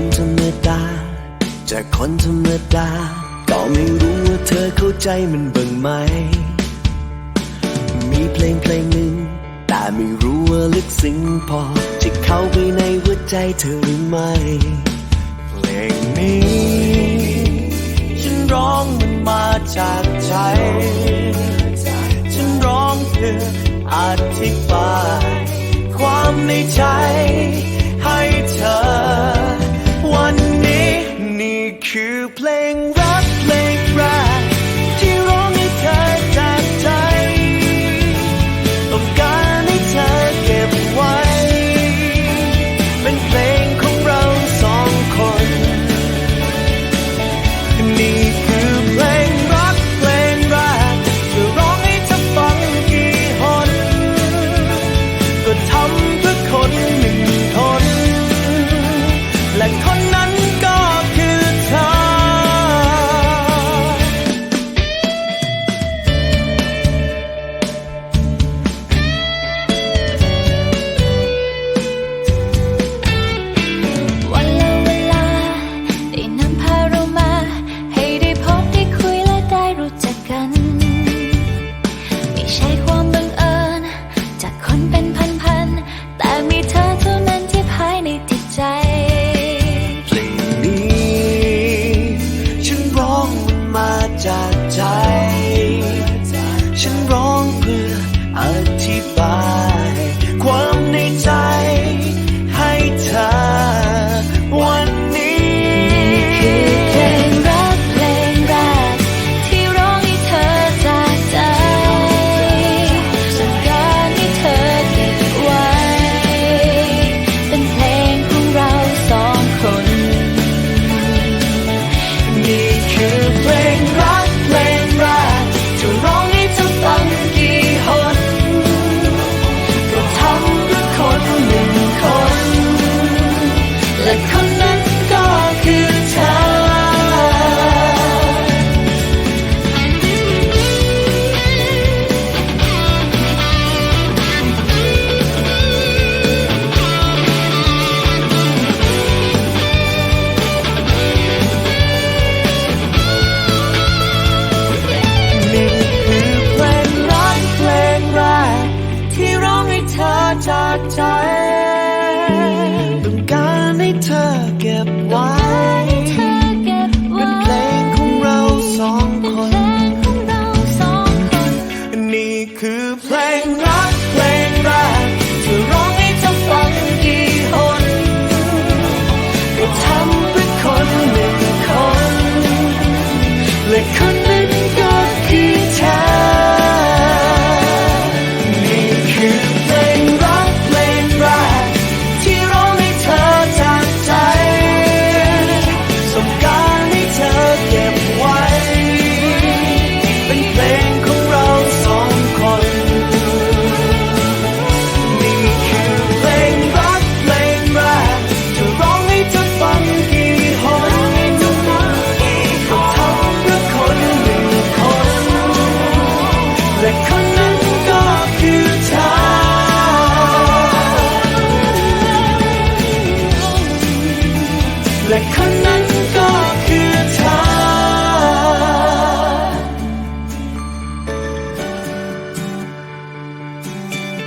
คำธรรมดา จากคนธรรมดา ก็ไม่รู้ว่าเธอเข้าใจมันบ้างไหม มีเพลงเพลงหนึ่ง แต่ไม่รู้ว่าลึกซึ้งพอ จะเข้าไปในหัวใจเธอหรือไม่ เพลงนี้ ฉันร้องมันมาจากใจ ฉันรอ แต่คนนั้นก็คือเธอ นี่คือเพลงรักเพลงแรกที่ร้องให้เธอจากใจ liquor.